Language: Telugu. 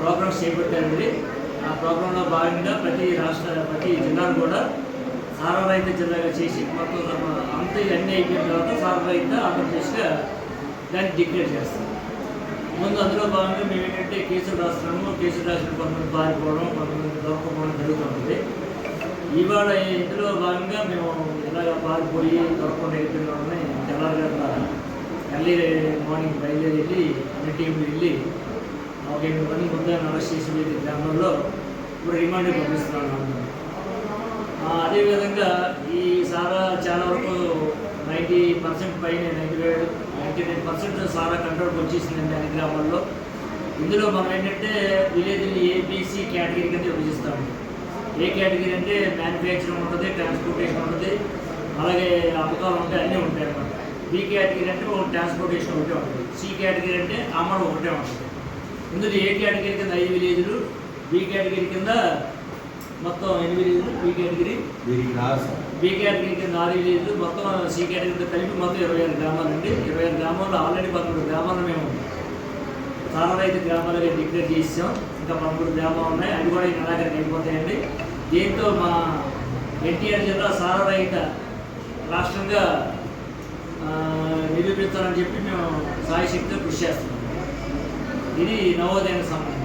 ప్రోగ్రామ్స్ చేపట్టారండి. ఆ ప్రోగ్రాంలో భాగంగా ప్రతి రాష్ట్ర ప్రతి జిల్లాను కూడా సారరహిత జిల్లాగా చేసి మొత్తం అంత అన్ని అయిపోయిన తర్వాత సారరహిత ఆంధ్రప్రదేశ్గా దాన్ని డిక్లేర్ చేస్తాం ముందు అందులో భాగంగా మేము ఏంటంటే కేసులు రాస్తున్నాము. కేసులు రాసిన కొంతమంది పారిపోవడం కొంతమంది దొరకపోవడం జరుగుతుంది ఇవాళ ఇందులో భాగంగా మేము ఇలాగ పారిపోయి దొరకకుండా వెళ్ళిపోయిన వాళ్ళని ఎర్లీ మార్నింగ్ బయలుదేరి వెళ్ళి అన్ని టీంలు వెళ్ళి ఒక ఎనిమిది మంది ముందుగా అరెస్ట్ చేసి వెళ్ళి గ్రామంలో ఇప్పుడు రిమాండ్ పంపిస్తున్నాను అదేవిధంగా ఈ సారా చాలా వరకు నైంటీ పర్సెంట్ పైన నైంటీ నైంటీ నైన్ పర్సెంట్ సారా కంట్రోల్కి వచ్చేసిందండి అన్ని గ్రామాల్లో ఇందులో మనం ఏంటంటే విలేజ్ని ఏబీసీ కేటగిరీ కింద విభజిస్తాము. ఏ కేటగిరీ అంటే మ్యానుఫ్యాక్చరింగ్ ఉంటుంది ట్రాన్స్పోర్టేషన్ ఉంటుంది అలాగే అమ్మకాలు ఉంటాయి అన్నీ ఉంటాయి అన్నమాట. బి కేటగిరీ అంటే ఒక ట్రాన్స్పోర్టేషన్ ఒకటే ఉంటుంది. సి కేటగిరీ అంటే అమ్మడం ఒకటే ఉంటుంది. ఇందులో ఏ కేటగిరీ కింద? ఐదు విలేజ్లు. బి కేటగిరీ కింద మొత్తం ఎనిమిది విలేజ్లు. B category. బి కేటగిరీ కింద ఆరు విలేజ్లు. మొత్తం సి కేటగిరీతో కలిపి మొత్తం ఇరవై ఆరు గ్రామాలు అండి. ఇరవై ఆరు గ్రామాల్లో ఆల్రెడీ పదమూడు గ్రామాలు మేము సారరైతు గ్రామాలుగా డిక్లేర్ చేసాం ఇంకా పదమూడు గ్రామాలు ఉన్నాయి. అవి కూడా నెలాఖరికి అయిపోతాయండి దీంతో మా ఎన్టీఆర్ జిల్లా సారరహిత రాష్ట్రంగా నిరూపించాలని చెప్పి మేము సాయశక్తితో కృషి చేస్తున్నాం. ఇది నవోదయానికి సంబంధించి